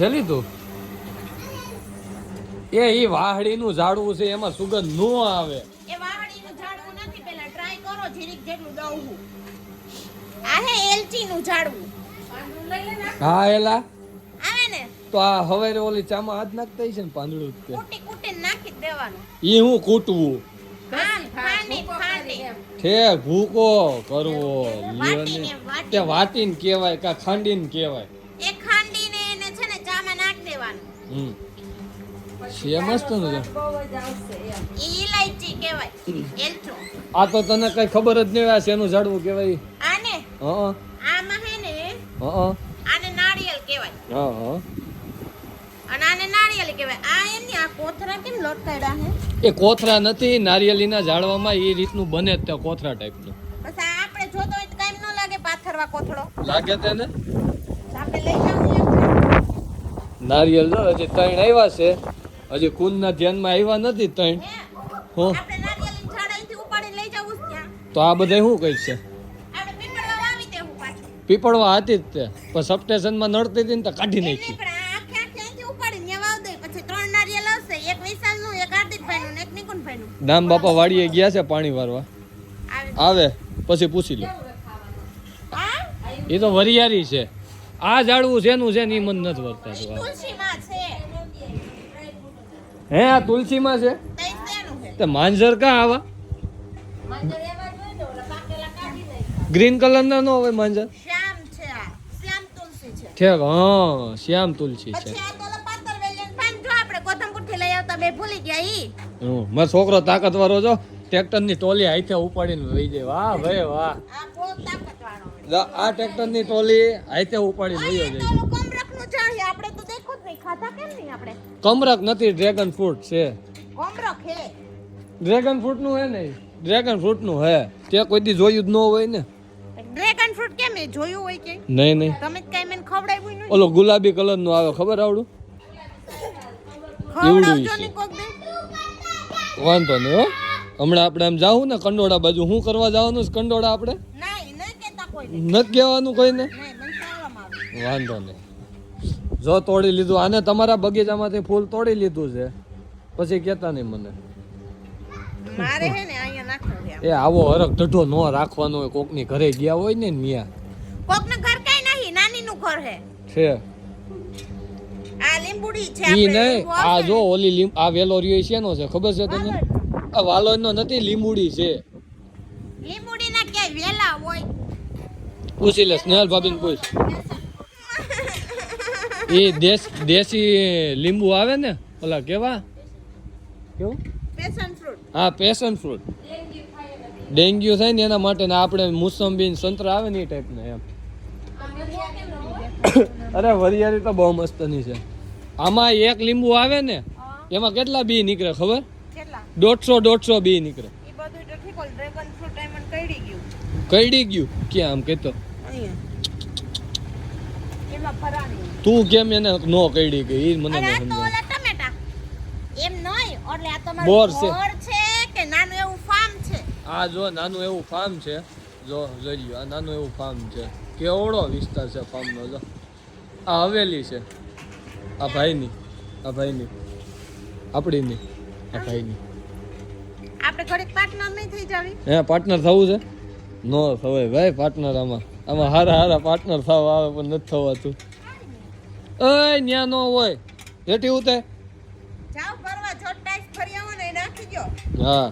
છે લીધું? એ ઈ વાહડી નું ઝાડવું છે એમાં સુગંધ નો આવે. એ વાવડીનું ઝાડવું નથી પેલા ટ્રાય કરો જીરીક જેટલું દઉં આ હે એલચી નું ઝાડવું હા એલા? આવે ને? તો આ હવારે ઓલી ચામાં હાથ નાખતા છે ને પાંદડું તે કૂટી કૂટીને નાખી જ દેવાનું. ઈ હું કૂટવું. ફાંડી ભૂકો કરવો. લ્યો ને. તે વાટીને કહેવાય કા ખાંડીને કહેવાય. એ ખાંડીને એને છે ને ચામાં નાખી દેવાનું હમ છે મસ્ત ને ઈ ઇલાયચી કહેવાય. એલચો આ તો તને કઈ ખબર જ નહીં આ શેનું ઝાડવું કહેવાય. આને? હા આમાં હે ને હા આને નાળિયેર કહેવાય. હા હા. અને આને નાળિયેર કહેવાય. આ એમની આ કોથરા કેમ લટકાયડા હે? એ કોથરા નથી નારિયેલીના ઝાડવામાં એ રીતનું બને જ તે કોથરા ટાઈપનું. બસ આપણે જોતો હોય તો કાંઈ ન લાગે પાથરવા કોથળો. લાગે તેને? આપણે લઈ જાવું નારિયેલ જો હજી ત્રણ આવ્યા છે. હજી કુંદના ધ્યાનમાં આવ્યા નથી ત્રણ. હે? તો આ બધા શું કઈ છે પીપળવા હતી જ તે. પણ સબસ્ટેશનમાં નડતી હતી ને તો કાઢી નાખી. પણ આ આખે આખે અહીંથી ઉપાડીને ત્યાં વાવી દઈએ પછી ત્રણ નારિયેળ આવશે એક વિશાલનું એક હાર્દિકભાઈનું ને એક નિકુંજભાઈનું. દામ બાપા વાડીએ ગયા છે પાણી વારવા. આવે. આવે. પછી પૂછી લો. એ તો વરિયારી છે. આ ઝાડવું શેનું છે ને એ મને નથી વર્તા ઈ હે આ તુલસીમાં છે? તો છે તે માંજર કા આવા? ગ્રીન કલર ના નો હોય માંજર? શ્યામ છે શ્યામ તુલસી છે. ઠેક હા શ્યામ તુલસી છે. મારો છોકરો તાકાતવારો જો ટ્રેક્ટરની ટોલી હાથે ઉપાડીને લઈ જાય. વાહ ભાઈ વાહ. આ ટ્રેક્ટરની ટોલી હાથે ઉપાડી લઈ જાય તો ઓલું કોમરખનું ઝાડ છે, આપણે તો દેખો જ નહીં. ખાધા કેમ નહીં આપણે? કમરક નથી ડ્રેગન ફ્રૂટ છે. ડ્રેગન ફ્રૂટનું હે ને ડ્રેગન ફ્રૂટનું હે. તે કોઈ દી જોયું જ ન હોય ને. ડ્રેગન ફ્રૂટ કેમ એ જોયું હોય કે? નહીં નહીં. તમે જ મને ખવડાવ્યું નહીં? ઓલો ગુલાબી કલરનું આવે ખબર આવડું. ને વાંધો નહીં હો. હમણાં આપણે આમ જાવું ને કંડોળા બાજુ. શું કરવા જવાનું છે કંડોળા આપણે નહીં નહીં કહેતા કોઈ નથી કહેવાનું કોઈને? વાંધો નહીં. જો તોડી લીધું આને તમારા બગીચામાંથી ફૂલ તોડી લીધું છે. પછી કહેતા નહીં મને. ને. એ આવો હરક ઢઢો ન રાખવાનો હોય કોકની ઘરે ગયા હોય ને ન્યા. કોકનું ઘર કાંઈ નહીં નાનીનું ઘર હે. છે. આ લીંબુડી છે ઈ નહીં આ જો ઓલી લીમ આ વેલો રહ્યો છે નો છે ખબર છે તને? આ વાલોનો નથી લીંબુડી છે. લીંબુડીના કે વેલા હોય. પૂછી લે સ્નેહલ ભાભીને પૂછ. એ દેશ દેશી લીંબુ આવે ને ઓલા કેવા? કેવું? હા પેશન ફ્રૂટ ડેન્ગ્યુ થાય ને એના માટે ને આપણે મોસંબી ને સંતરા આવે ને એ ટાઈપના એમ. અરે વરિયાળી તો બહુ મસ્તની છે. આમાં એક લીંબુ આવે ને એમાં કેટલા બી નીકળે ખબર? દોઢસો દોઢસો બી નીકળે. કઈડી ગયું? કઈડી ગયું? ક્યાં આમ ફરાણી તું કેમ એને નો કઈડી ગઈ એ મને ન સમજાય. ટમેટા. એમ નહીં એટલે આ તમારું. બોર છે. કે નાનું એવું ફાર્મ છે? આ જો નાનું એવું ફાર્મ છે. જો જોઈ લ્યો આ નાનું એવું ફાર્મ છે. કેવડો વિસ્તાર છે ફાર્મનો જો. આ હવેલી છે. આ ભાઈની આ ભાઈની. આપણીની આ ભાઈની. આપણે ઘડીક પાર્ટનર નહીં થઈ જાવી. હે પાર્ટનર થવું છે? નો થવાય. ભાઈ પાર્ટનર આમાં. આમાં હારા હારા પાર્ટનર થવા આવે પણ નથી થવાતું. એ ન્યા નો હોય. રેટી ઉતે જાવ ફરવા ટાઈસ ફરી આવો ને નાખી ગયો હા.